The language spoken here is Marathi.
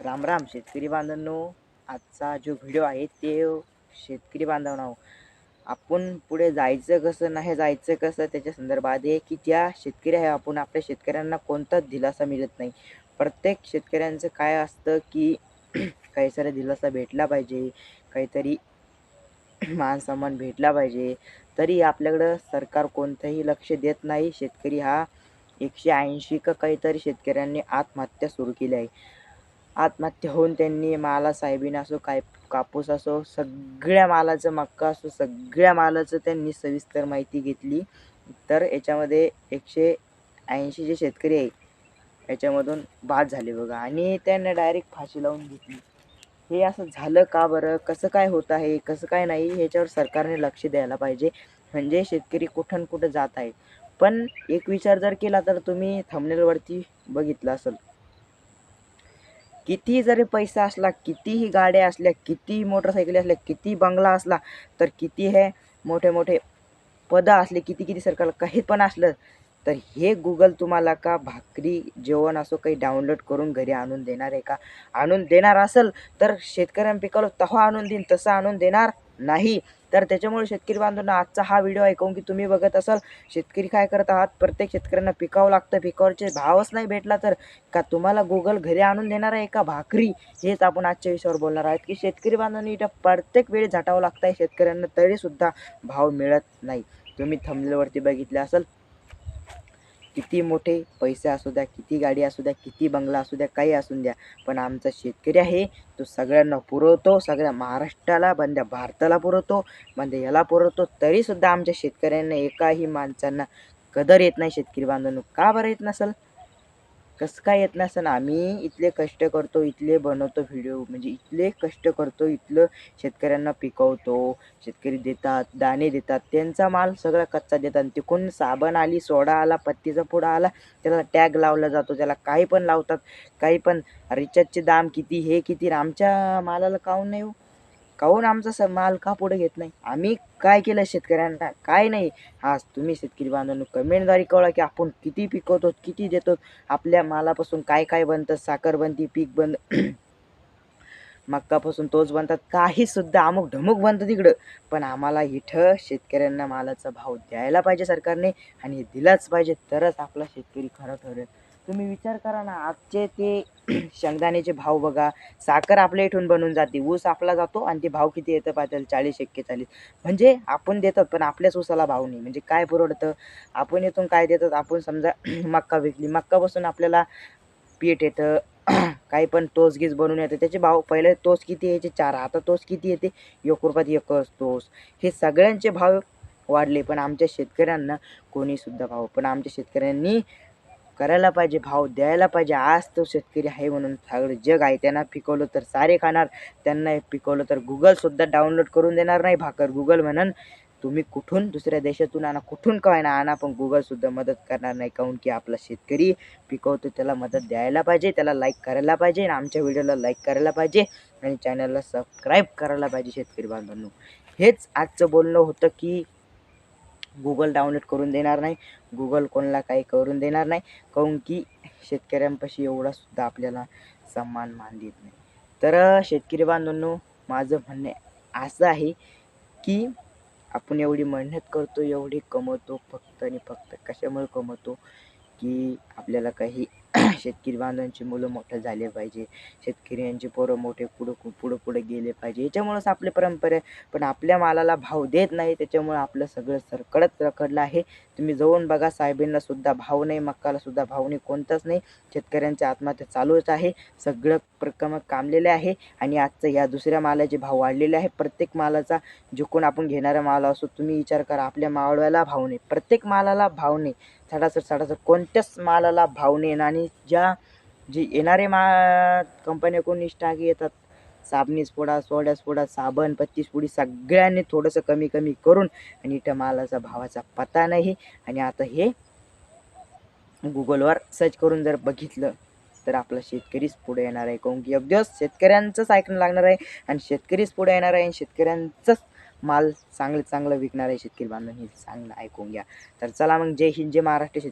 राम राम शेतकरी बांधवांनो. आजचा जो व्हिडिओ आहे ते शेतकरी बांधवांनो. आपण पुढे जायचं कसं नाही जायचं कसं त्याच्या संदर्भात आहे की ज्या शेतकरी आहे आपण आपल्या शेतकऱ्यांना कोणताच दिलासा मिळत नाही. प्रत्येक शेतकऱ्यांचं काय असतं की काही सारा दिलासा भेटला पाहिजे काहीतरी मानसन्मान भेटला पाहिजे तरी आपल्याकडं सरकार कोणतंही लक्ष देत नाही. शेतकरी हा एकशे ऐंशी का काहीतरी शेतकऱ्यांनी आत्महत्या सुरू केली आहे. आत्महत्या होऊन त्यांनी माला साहेबीन असो काय कापूस असो सगळ्या मालाचं मक्का असो सगळ्या मालाचं त्यांनी सविस्तर माहिती घेतली. तर याच्यामध्ये एकशे ऐंशी जे शेतकरी आहे याच्यामधून बाद झाले बघा. आणि त्यांना डायरेक्ट फाशी लावून घेतली. हे असं झालं का बरं? कसं काय होत आहे? कसं काय नाही? ह्याच्यावर सरकारने लक्ष द्यायला पाहिजे. म्हणजे शेतकरी कुठं कुठं जात आहे पण एक विचार जर केला तर तुम्ही थंबनेलवरती बघितलं असेल. कितीही जरी पैसा असला कितीही गाड्या असल्या कितीही मोटरसायकली असल्या किती बंगला असला तर किती हे मोठे मोठे पदं असले किती किती सरकारला काही पण असलं तर हे गुगल तुम्हाला का भाकरी जेवण असो काही डाउनलोड करून घरी आणून देणार आहे का? आणून देणार असेल तर शेतकऱ्यांना पिकवलं तेव्हा आणून देईन तसं आणून देणार नाही. तर त्याच्यामुळे शेतकरी बांधवांना आजचा हा व्हिडिओ ऐकून की तुम्ही बघत असाल शेतकरी काय करत आहात? प्रत्येक शेतकऱ्यांना पिकावं लागतं पिकावरचे भावच नाही भेटला तर. का तुम्हाला गुगल घरी आणून देणार आहे का भाकरी? हेच आपण आजच्या विषयावर बोलणार आहोत की शेतकरी बांधवांनी इथं प्रत्येक वेळी झटावं लागतं आहे शेतकऱ्यांना तरीसुद्धा भाव मिळत नाही. तुम्ही थंबनेलवरती बघितलं असेल किती मोठे पैसे असू द्या किती गाडी असू द्या किती बंगला असू द्या काही असू द्या पण आमचा शेतकरी आहे तो सगळ्यांना पुरवतो सगळ्या महाराष्ट्राला बंद्या भारताला पुरवतो बंद्या याला पुरवतो तरीसुद्धा आमच्या शेतकऱ्यांना एकाही माणसांना कदर येत नाही शेतकरी बांधवांनो. का बरं येत नसेल? कसं काय येत नसेल आम्ही इथले कष्ट करतो इथले बनवतो व्हिडिओ म्हणजे इथले कष्ट करतो इथलं शेतकऱ्यांना पिकवतो. शेतकरी देतात दाणे देतात. त्यांचा माल सगळा कच्चा देतात. तिकून साबण आली सोडा आला पत्तीचा पुडा आला त्याला टॅग लावला जातो. त्याला काही पण लावतात काही पण. रिचार्जचे दाम किती हे किती आमच्या मालाला काहून नाही हो. काहून आमचा माल का पुढे घेत नाही? आम्ही काय केलं शेतकऱ्यांना? काय नाही. हा तुम्ही शेतकरी बांधवांनो कमेंटद्वारे कळा की आपण किती पिकवतो किती देतो. आपल्या मालापासून काय काय बनतं? साखर बनती पीक बन मक्कापासून तोच बनतात. काही सुद्धा अमुक ढमुक बनतं तिकडं. पण आम्हाला इथं शेतकऱ्यांना मालाचा भाव द्यायला पाहिजे सरकारने आणि दिलाच पाहिजे. तरच आपला शेतकरी खरं ठरेल. तुम्ही विचार करा ना आजचे ते शेंगदाण्याचे भाव बघा. साखर आपल्या इथून बनून जाते. ऊस आपला जातो आणि ते भाव किती येतं पाहिजे चाळीस एक्केचाळीस. म्हणजे आपण देतात पण आपल्याच ऊसाला भाव नाही. म्हणजे काय पुरवडतं? आपण इथून काय देतात? आपण समजा मक्का विकली. मक्कापासून आपल्याला पीठ येतं. काही पण तोस गीज बनवून येतं. त्याचे भाव पहिले तोस किती यायचे? चार. आता तोस किती येते? एक रुपयात एकच तोस. हे सगळ्यांचे भाव वाढले पण आमच्या शेतकऱ्यांना कोणीसुद्धा भाव पण आमच्या शेतकऱ्यांनी करायला पाहिजे भाव द्यायला पाहिजे. आज तो शेतकरी आहे म्हणून सगळं जग आहे. त्यांना पिकवलं तर सारे खाणार. त्यांना पिकवलं तर गुगलसुद्धा डाउनलोड करून देणार नाही. भाकर गुगल म्हणून तुम्ही कुठून दुसऱ्या देशातून आणा कुठून का ना आणा. पण गुगलसुद्धा मदत करणार नाही. काहून की आपला शेतकरी पिकवतो त्याला मदत द्यायला पाहिजे त्याला लाईक करायला पाहिजे आणि आमच्या व्हिडिओला लाईक करायला पाहिजे आणि चॅनलला सबस्क्राईब करायला पाहिजे शेतकरी बांधवांनो. हेच आजचं बोलणं होतं की गुगल डाउनलोड करून देणार नाही. गुगल कोणाला काही करून देणार नाही. काहून की शेतकऱ्यांपाशी एवढासुद्धा आपल्याला सन्मान मान देत नाही. तर शेतकरी बांधवांनो माझं म्हणणे असं आहे की आपण एवढी मेहनत करतो एवढी कमवतो फक्त आणि फक्त कशामुळे कमवतो? की आपल्याला काही शेतकरी बांधवांची मुलं मोठं झाले पाहिजे. शेतकऱ्यांचे पोरं मोठे पुढं पुढं पुढे गेले पाहिजे. याच्यामुळंच आपले परंपरा आहे पण आपल्या मालाला भाव देत नाही. त्याच्यामुळं आपलं सगळं सरकडत रखडलं आहे. तुम्ही जाऊन बघा साहेबींना सुद्धा भाव नाही मक्काला सुद्धा भाव नाही कोणताच नाही. शेतकऱ्यांची आत्महत्या चालूच आहे. सगळं प्रकम कामलेले आहे. आणि आजचं या दुसऱ्या मालाचे भाव वाढलेले आहे प्रत्येक मालाचा जिकून आपण घेणारा माल असो तुम्ही विचार करा. आपल्या मावळ्याला भाव नाही. प्रत्येक मालाला भाव नाही. सडासर सडासर कोणत्याच मालाला भाव नाही. आणि ज्या जे येणारे मा कंपन्याकडून स्टाक येतात साबणीस पोडा सोड्यास पोडा साबण पत्तीस पुडी सगळ्यांनी थोडंसं कमी कमी करून आणि इथं मालाचा भावाचा पत्ता नाही. आणि आता हे गुगलवर सर्च करून जर बघितलं तर आपला शेतकरीच पुढे येणार आहे. काहून की एक दिवस शेतकऱ्यांचंच ऐकणं लागणार आहे. आणि शेतकरीच पुढे येणार आहे आणि शेतकऱ्यांचंच माल चांगलं चांगलं विकणारे शेतकरी बांधव हे चांगलं ऐकून घ्या. तर चला मग जय हिंद जय महाराष्ट्र शेत